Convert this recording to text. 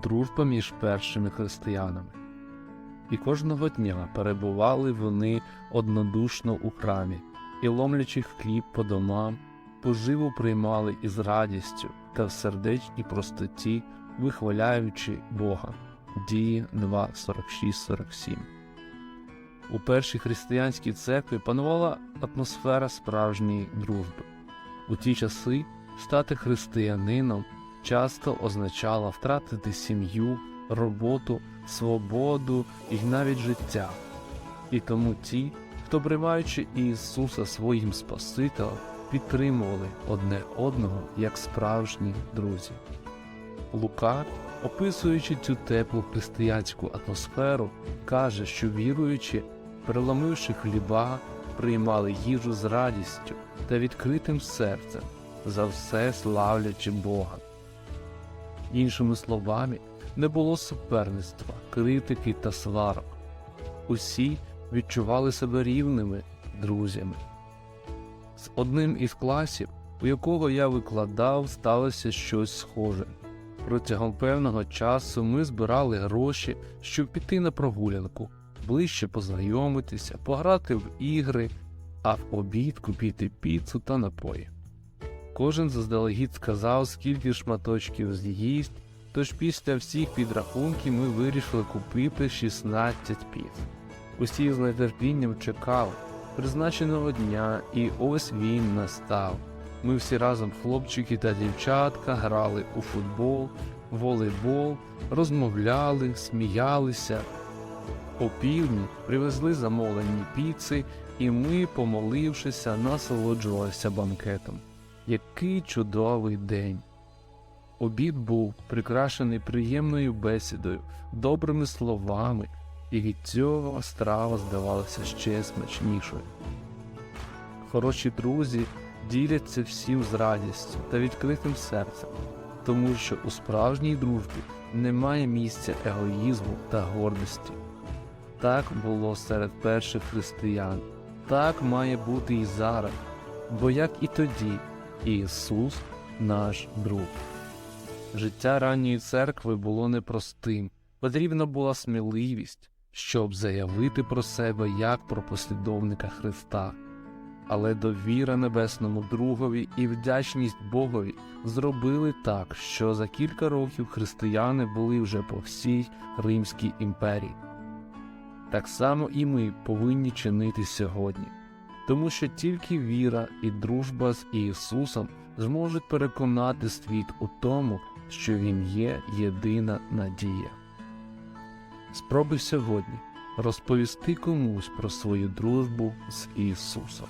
дружба між першими християнами. І кожного дня перебували вони однодушно у храмі, і, ломлячи хліб по домам, поживу приймали із радістю та в сердечній простоті, вихваляючи Бога. Дії 2, 46-47 У першій християнській церкві панувала атмосфера справжньої дружби. У ті часи стати християнином часто означало втратити сім'ю, роботу, свободу і навіть життя. І тому ті, хто приймаючи Ісуса своїм Спасителем, підтримували одне одного як справжні друзі. Лука, описуючи цю теплу християнську атмосферу, каже, що віруючи, переломивши хліба, приймали їжу з радістю та відкритим серцем, за все славлячи Бога. Іншими словами, не було суперництва, критики та сварок. Усі відчували себе рівними друзями. З одним із класів, у якого я викладав, сталося щось схоже. Протягом певного часу ми збирали гроші, щоб піти на прогулянку, ближче познайомитися, пограти в ігри, а в обід купити піцу та напої. Кожен заздалегідь сказав, скільки шматочків з'їсть, тож після всіх підрахунків ми вирішили купити 16 піц. Усі з нетерпінням чекали призначеного дня, і ось він настав. Ми всі разом, хлопчики та дівчатка, грали у футбол, волейбол, розмовляли, сміялися. О півдні привезли замовлені піци, і ми, помолившися, насолоджувалися банкетом. Який чудовий день! Обід був прикрашений приємною бесідою, добрими словами, і від цього страва здавалася ще смачнішою. Хороші друзі діляться всім з радістю та відкритим серцем, тому що у справжній дружбі немає місця егоїзму та гордості. Так було серед перших християн, так має бути і зараз, бо як і тоді, Ісус наш друг. Життя ранньої церкви було непростим, потрібна була сміливість, щоб заявити про себе як про послідовника Христа. Але довіра небесному другові і вдячність Богові зробили так, що за кілька років християни були вже по всій Римській імперії. Так само і ми повинні чинити сьогодні, тому що тільки віра і дружба з Ісусом зможуть переконати світ у тому, що Він є єдина надія. Спробуй сьогодні розповісти комусь про свою дружбу з Ісусом.